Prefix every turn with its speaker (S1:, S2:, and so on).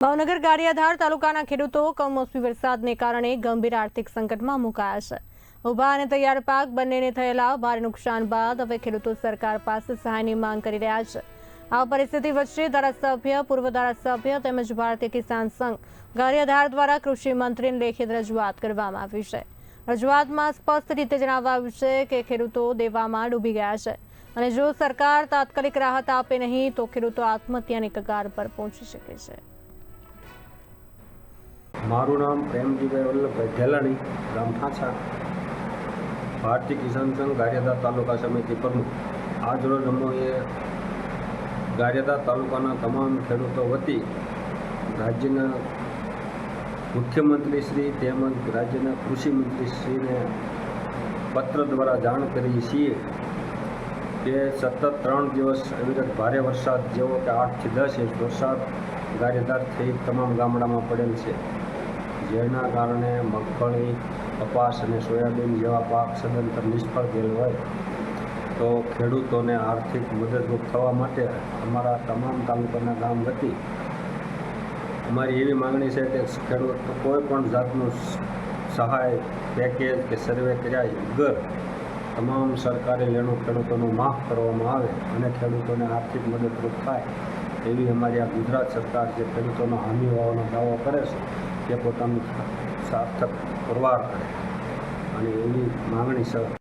S1: ભાવનગર ગારિયાધાર તાલુકાના ખેડૂતો કમોસમી વરસાદને કારણે ગંભીર આર્થિક સંકટમાં મુકાયા છે. ઊભા અને તૈયાર પાક બંનેને થયેલા ભારે નુકસાન બાદ હવે ખેડૂતો સરકાર પાસે સહાયની માંગ કરી રહ્યા છે. આ પરિસ્થિતિ વચ્ચે ધારાસભ્ય, પૂર્વ ધારાસભ્ય તેમજ ભારતીય કિસાન સંઘ ગારિયાધાર દ્વારા કૃષિ મંત્રીને લેખિત રજૂઆત કરવામાં આવી છે. રજૂઆતમાં સ્પષ્ટ રીતે જણાવાયું છે કે ખેડૂતો દેવામાં ડૂબી ગયા છે અને જો સરકાર તાત્કાલિક રાહત આપે નહીં તો ખેડૂતો આત્મહત્યાની કગાર પર પહોંચી શકે છે.
S2: મારું નામ પ્રેમજીભાઈ વલ્લભભાઈ ઘેલાણી, ગામ ભારતીય કિસાન સંઘ ગારિયાદા તાલુકા સમિતિ પ્રમુખ. આજરોજ અમોએ ગારિયાદાર તાલુકાના તમામ ખેડૂતો વતી રાજ્યના મુખ્યમંત્રી શ્રી તેમજ રાજ્યના કૃષિ શ્રીને પત્ર દ્વારા જાણ કરી છીએ કે સતત ત્રણ દિવસ અવિરત ભારે વરસાદ, જેવો કે આઠથી દસ ઇંચ વરસાદ ગારેદાર થઈ તમામ ગામડામાં પડેલ છે. જેના કારણે મગફળી, કપાસ અને સોયાબીન જેવા પાક સદંતર નિષ્ફળ ગયેલ હોય. તો ખેડૂતોને આર્થિક મદદરૂપ થવા માટે અમારા તમામ તાલુકાના ગામ વતી અમારી એવી માંગણી છે કે ખેડૂત કોઈ પણ જાતનું સહાય પેકેજ કે સર્વે કર્યા વગર તમામ સરકારી લેણું ખેડૂતોનું માફ કરવામાં આવે અને ખેડૂતોને આર્થિક મદદરૂપ થાય. એવી અમારી આ ગુજરાત સરકાર જે ખેડૂતોનો હામી હોવાનો દાવો કરે છે, તે પોતાનું સાર્થક પુરવાર કરે. અને એવી માંગણી છે